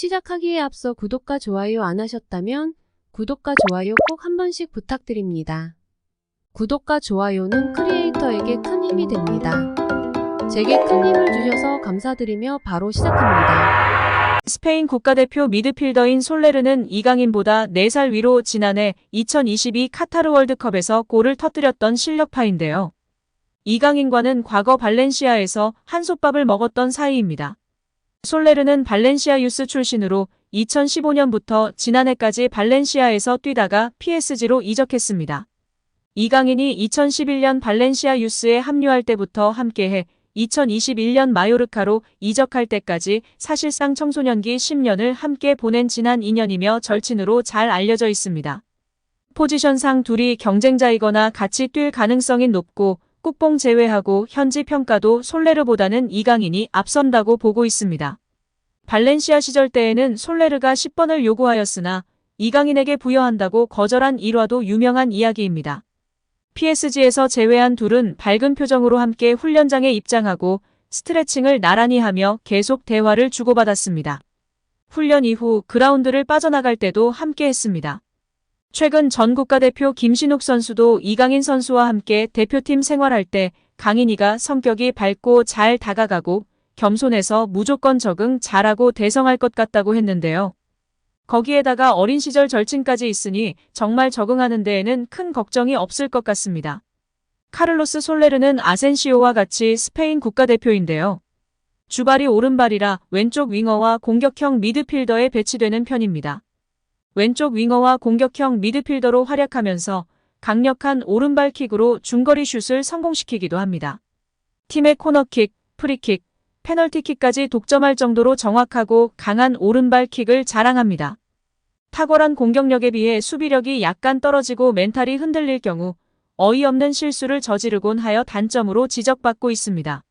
시작하기에 앞서 구독과 좋아요 안 하셨다면 구독과 좋아요 꼭 한 번씩 부탁드립니다. 구독과 좋아요는 크리에이터에게 큰 힘이 됩니다. 제게 큰 힘을 주셔서 감사드리며 바로 시작합니다. 스페인 국가대표 미드필더인 솔레르는 이강인보다 4살 위로 지난해 2022 카타르 월드컵에서 골을 터뜨렸던 실력파인데요. 이강인과는 과거 발렌시아에서 한솥밥을 먹었던 사이입니다. 솔레르는 발렌시아 유스 출신으로 2015년부터 지난해까지 발렌시아에서 뛰다가 PSG로 이적했습니다. 이강인이 2011년 발렌시아 유스에 합류할 때부터 함께해 2021년 마요르카로 이적할 때까지 사실상 청소년기 10년을 함께 보낸 지난 인연이며 절친으로 잘 알려져 있습니다. 포지션상 둘이 경쟁자이거나 같이 뛸 가능성이 높고 꾹봉 제외하고 현지 평가도 솔레르보다는 이강인이 앞선다고 보고 있습니다. 발렌시아 시절 때에는 솔레르가 10번을 요구하였으나 이강인에게 부여한다고 거절한 일화도 유명한 이야기입니다. PSG에서 제외한 둘은 밝은 표정으로 함께 훈련장에 입장하고 스트레칭을 나란히 하며 계속 대화를 주고받았습니다. 훈련 이후 그라운드를 빠져나갈 때도 함께 했습니다. 최근 전 국가대표 김신욱 선수도 이강인 선수와 함께 대표팀 생활할 때 강인이가 성격이 밝고 잘 다가가고 겸손해서 무조건 적응 잘하고 대성할 것 같다고 했는데요. 거기에다가 어린 시절 절친까지 있으니 정말 적응하는 데에는 큰 걱정이 없을 것 같습니다. 카를로스 솔레르는 아센시오와 같이 스페인 국가대표인데요. 주발이 오른발이라 왼쪽 윙어와 공격형 미드필더에 배치되는 편입니다. 왼쪽 윙어와 공격형 미드필더로 활약하면서 강력한 오른발 킥으로 중거리 슛을 성공시키기도 합니다. 팀의 코너킥, 프리킥, 페널티킥까지 독점할 정도로 정확하고 강한 오른발 킥을 자랑합니다. 탁월한 공격력에 비해 수비력이 약간 떨어지고 멘탈이 흔들릴 경우 어이없는 실수를 저지르곤 하여 단점으로 지적받고 있습니다.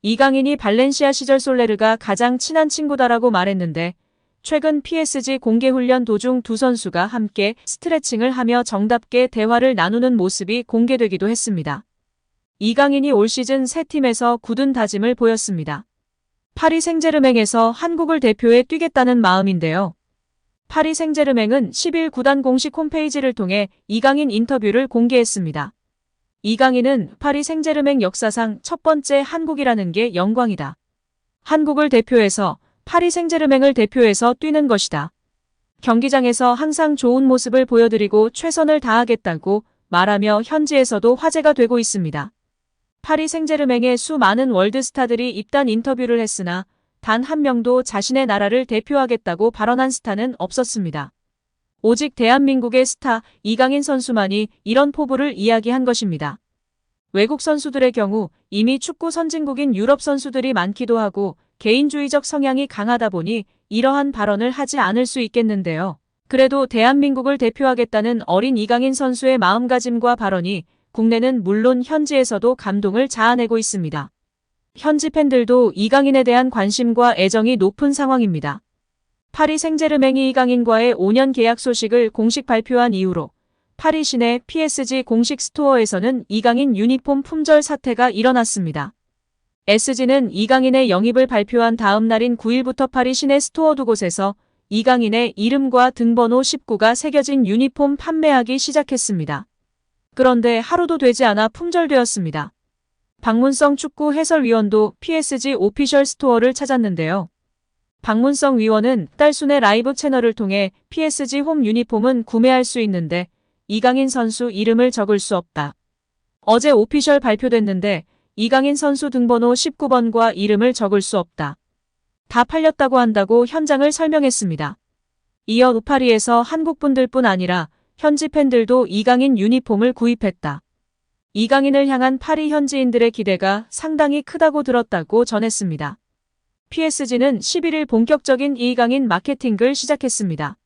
이강인이 발렌시아 시절 솔레르가 가장 친한 친구다라고 말했는데 최근 PSG 공개훈련 도중 두 선수가 함께 스트레칭을 하며 정답게 대화를 나누는 모습이 공개되기도 했습니다. 이강인이 올 시즌 새 팀에서 굳은 다짐을 보였습니다. 파리 생제르맹에서 한국을 대표해 뛰겠다는 마음인데요. 파리 생제르맹은 10일 구단 공식 홈페이지를 통해 이강인 인터뷰를 공개했습니다. 이강인은 파리 생제르맹 역사상 첫 번째 한국이라는 게 영광이다. 한국을 대표해서 파리 생제르맹을 대표해서 뛰는 것이다. 경기장에서 항상 좋은 모습을 보여드리고 최선을 다하겠다고 말하며 현지에서도 화제가 되고 있습니다. 파리 생제르맹의 수많은 월드스타들이 입단 인터뷰를 했으나 단 한 명도 자신의 나라를 대표하겠다고 발언한 스타는 없었습니다. 오직 대한민국의 스타 이강인 선수만이 이런 포부를 이야기한 것입니다. 외국 선수들의 경우 이미 축구 선진국인 유럽 선수들이 많기도 하고 개인주의적 성향이 강하다 보니 이러한 발언을 하지 않을 수 있겠는데요. 그래도 대한민국을 대표하겠다는 어린 이강인 선수의 마음가짐과 발언이 국내는 물론 현지에서도 감동을 자아내고 있습니다. 현지 팬들도 이강인에 대한 관심과 애정이 높은 상황입니다. 파리 생제르맹이 이강인과의 5년 계약 소식을 공식 발표한 이후로 파리 시내 PSG 공식 스토어에서는 이강인 유니폼 품절 사태가 일어났습니다. SG는 이강인의 영입을 발표한 다음 날인 9일부터 파리 시내 스토어 두 곳에서 이강인의 이름과 등번호 19가 새겨진 유니폼 판매하기 시작했습니다. 그런데 하루도 되지 않아 품절되었습니다. 박문성 축구 해설위원도 PSG 오피셜 스토어를 찾았는데요. 박문성 위원은 딸순의 라이브 채널을 통해 PSG 홈 유니폼은 구매할 수 있는데 이강인 선수 이름을 적을 수 없다. 어제 오피셜 발표됐는데 이강인 선수 등번호 19번과 이름을 적을 수 없다. 다 팔렸다고 한다고 현장을 설명했습니다. 이어 우파리에서 한국분들뿐 아니라 현지 팬들도 이강인 유니폼을 구입했다. 이강인을 향한 파리 현지인들의 기대가 상당히 크다고 들었다고 전했습니다. PSG는 11일 본격적인 이강인 마케팅을 시작했습니다.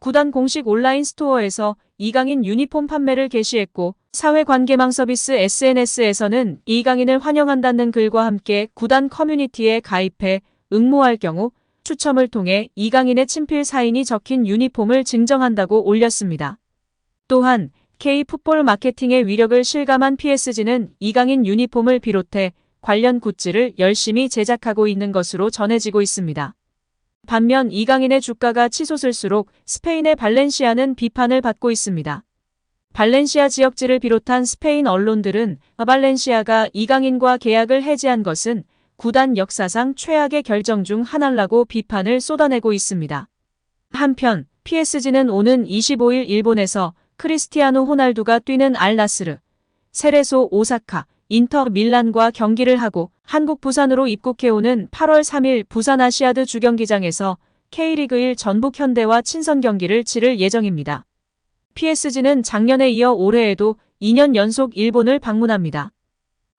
구단 공식 온라인 스토어에서 이강인 유니폼 판매를 개시했고 사회관계망 서비스 SNS에서는 이강인을 환영한다는 글과 함께 구단 커뮤니티에 가입해 응모할 경우 추첨을 통해 이 강인의 친필 사인이 적힌 유니폼을 증정한다고 올렸습니다. 또한 K풋볼 마케팅의 위력을 실감한 PSG는 이강인 유니폼을 비롯해 관련 굿즈를 열심히 제작하고 있는 것으로 전해지고 있습니다. 반면 이강인의 주가가 치솟을수록 스페인의 발렌시아는 비판을 받고 있습니다. 발렌시아 지역지를 비롯한 스페인 언론들은 발렌시아가 이강인과 계약을 해지한 것은 구단 역사상 최악의 결정 중 하나라고 비판을 쏟아내고 있습니다. 한편 PSG는 오는 25일 일본에서 크리스티아노 호날두가 뛰는 알나스르, 세레소 오사카, 인터 밀란과 경기를 하고 한국 부산으로 입국해오는 8월 3일 부산 아시아드 주경기장에서 K리그 1 전북 현대와 친선 경기를 치를 예정입니다. PSG는 작년에 이어 올해에도 2년 연속 일본을 방문합니다.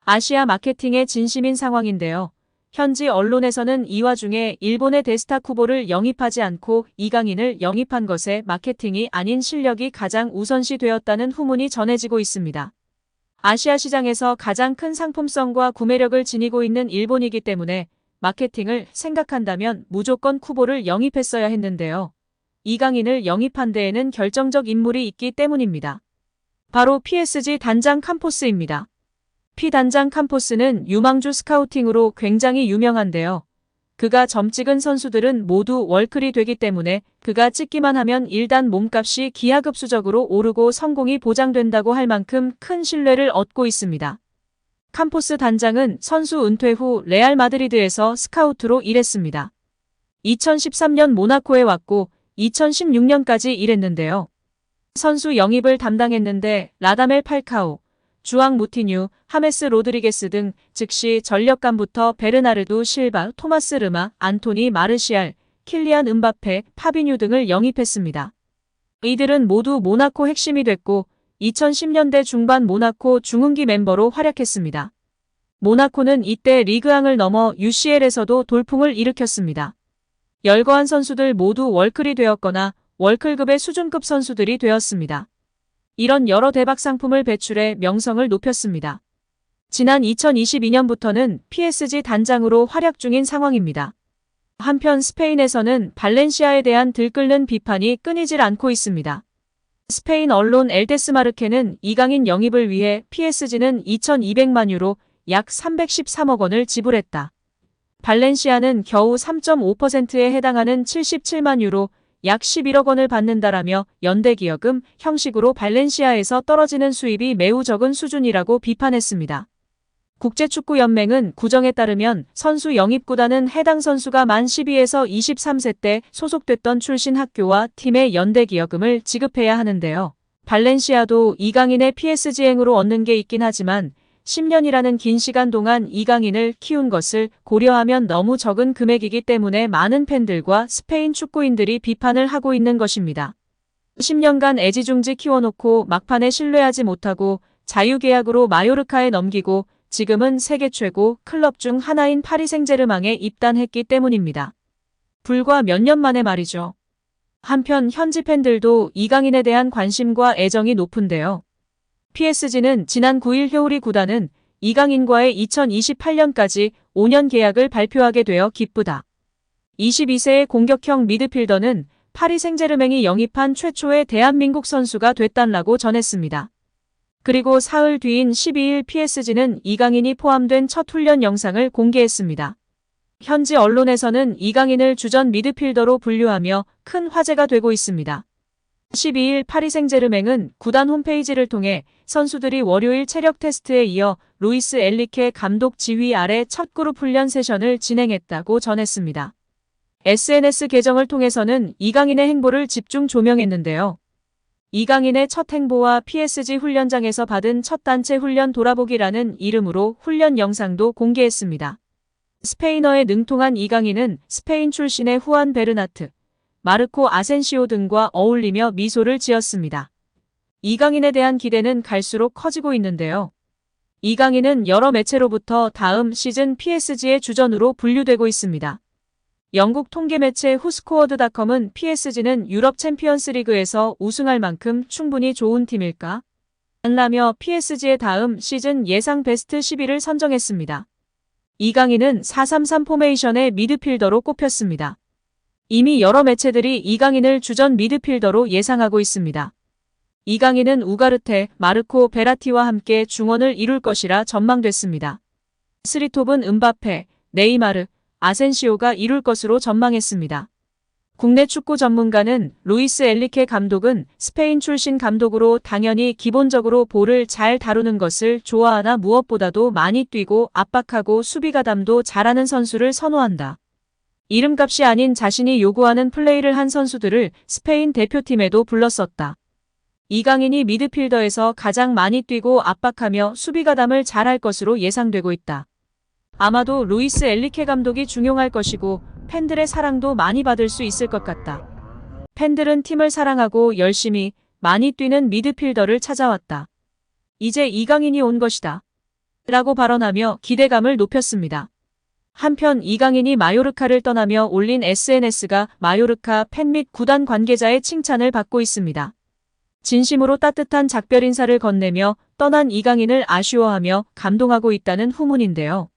아시아 마케팅의 진심인 상황인데요. 현지 언론에서는 이 와중에 일본의 데스타 쿠보를 영입하지 않고 이강인을 영입한 것에 마케팅이 아닌 실력이 가장 우선시 되었다는 후문이 전해지고 있습니다. 아시아 시장에서 가장 큰 상품성과 구매력을 지니고 있는 일본이기 때문에 마케팅을 생각한다면 무조건 쿠보를 영입했어야 했는데요. 이강인을 영입한 데에는 결정적 인물이 있기 때문입니다. 바로 PSG 단장 캄포스입니다. P 단장 캄포스는 유망주 스카우팅으로 굉장히 유명한데요. 그가 점 찍은 선수들은 모두 월클이 되기 때문에 그가 찍기만 하면 일단 몸값이 기하급수적으로 오르고 성공이 보장된다고 할 만큼 큰 신뢰를 얻고 있습니다. 캄포스 단장은 선수 은퇴 후 레알 마드리드에서 스카우트로 일했습니다. 2013년 모나코에 왔고 2016년까지 일했는데요. 선수 영입을 담당했는데 라다멜 팔카오, 주앙 무티뉴, 하메스 로드리게스 등 즉시 전력감부터 베르나르도 실바, 토마스 르마, 안토니 마르시알, 킬리안 은바페, 파비뉴 등을 영입했습니다. 이들은 모두 모나코 핵심이 됐고 2010년대 중반 모나코 중흥기 멤버로 활약했습니다. 모나코는 이때 리그앙을 넘어 UCL에서도 돌풍을 일으켰습니다. 열거한 선수들 모두 월클이 되었거나 월클급의 수준급 선수들이 되었습니다. 이런 여러 대박 상품을 배출해 명성을 높였습니다. 지난 2022년부터는 PSG 단장으로 활약 중인 상황입니다. 한편 스페인에서는 발렌시아에 대한 들끓는 비판이 끊이질 않고 있습니다. 스페인 언론 엘데스마르케는 이강인 영입을 위해 PSG는 2,200만 유로 약 313억 원을 지불했다. 발렌시아는 겨우 3.5%에 해당하는 77만 유로 약 11억 원을 받는다라며 연대기여금 형식으로 발렌시아에서 떨어지는 수입이 매우 적은 수준이라고 비판했습니다. 국제축구연맹은 구정에 따르면 선수 영입구단은 해당 선수가 만 12에서 23세 때 소속됐던 출신 학교와 팀의 연대기여금을 지급해야 하는데요. 발렌시아도 이강인의 PSG행으로 얻는 게 있긴 하지만 10년이라는 긴 시간 동안 이강인을 키운 것을 고려하면 너무 적은 금액이기 때문에 많은 팬들과 스페인 축구인들이 비판을 하고 있는 것입니다. 10년간 애지중지 키워놓고 막판에 신뢰하지 못하고 자유계약으로 마요르카에 넘기고 지금은 세계 최고 클럽 중 하나인 파리 생제르망에 입단했기 때문입니다. 불과 몇 년 만에 말이죠. 한편 현지 팬들도 이강인에 대한 관심과 애정이 높은데요. PSG는 지난 9일 효우리 구단은 이강인과의 2028년까지 5년 계약을 발표하게 되어 기쁘다. 22세의 공격형 미드필더는 파리 생제르맹이 영입한 최초의 대한민국 선수가 됐단라고 전했습니다. 그리고 사흘 뒤인 12일 PSG는 이강인이 포함된 첫 훈련 영상을 공개했습니다. 현지 언론에서는 이강인을 주전 미드필더로 분류하며 큰 화제가 되고 있습니다. 12일 파리 생제르맹은 구단 홈페이지를 통해 선수들이 월요일 체력 테스트에 이어 루이스 엘리케 감독 지휘 아래 첫 그룹 훈련 세션을 진행했다고 전했습니다. SNS 계정을 통해서는 이강인의 행보를 집중 조명했는데요. 이강인의 첫 행보와 PSG 훈련장에서 받은 첫 단체 훈련 돌아보기라는 이름으로 훈련 영상도 공개했습니다. 스페인어에 능통한 이강인은 스페인 출신의 후안 베르나트, 마르코 아센시오 등과 어울리며 미소를 지었습니다. 이강인에 대한 기대는 갈수록 커지고 있는데요. 이강인은 여러 매체로부터 다음 시즌 PSG의 주전으로 분류되고 있습니다. 영국 통계 매체 후스코어드닷컴은 PSG는 유럽 챔피언스 리그에서 우승할 만큼 충분히 좋은 팀일까? 라며 PSG의 다음 시즌 예상 베스트 10위를 선정했습니다. 이강인은 433 포메이션의 미드필더로 꼽혔습니다. 이미 여러 매체들이 이강인을 주전 미드필더로 예상하고 있습니다. 이강인은 우가르테, 마르코 베라티와 함께 중원을 이룰 것이라 전망됐습니다. 스리톱은 은바페, 네이마르, 아센시오가 이룰 것으로 전망했습니다. 국내 축구 전문가는 루이스 엘리케 감독은 스페인 출신 감독으로 당연히 기본적으로 볼을 잘 다루는 것을 좋아하나 무엇보다도 많이 뛰고 압박하고 수비가담도 잘하는 선수를 선호한다. 이름값이 아닌 자신이 요구하는 플레이를 한 선수들을 스페인 대표팀에도 불렀었다. 이강인이 미드필더에서 가장 많이 뛰고 압박하며 수비가담을 잘할 것으로 예상되고 있다. 아마도 루이스 엘리케 감독이 중용할 것이고 팬들의 사랑도 많이 받을 수 있을 것 같다. 팬들은 팀을 사랑하고 열심히 많이 뛰는 미드필더를 찾아왔다. 이제 이강인이 온 것이다. 라고 발언하며 기대감을 높였습니다. 한편 이강인이 마요르카를 떠나며 올린 SNS가 마요르카 팬 및 구단 관계자의 칭찬을 받고 있습니다. 진심으로 따뜻한 작별 인사를 건네며 떠난 이강인을 아쉬워하며 감동하고 있다는 후문인데요.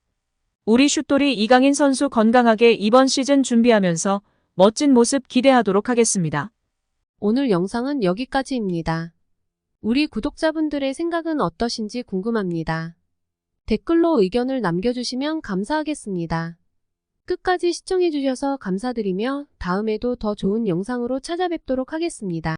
우리 슛돌이 이강인 선수 건강하게 이번 시즌 준비하면서 멋진 모습 기대하도록 하겠습니다. 오늘 영상은 여기까지입니다. 우리 구독자분들의 생각은 어떠신지 궁금합니다. 댓글로 의견을 남겨주시면 감사하겠습니다. 끝까지 시청해주셔서 감사드리며 다음에도 더 좋은 영상으로 찾아뵙도록 하겠습니다.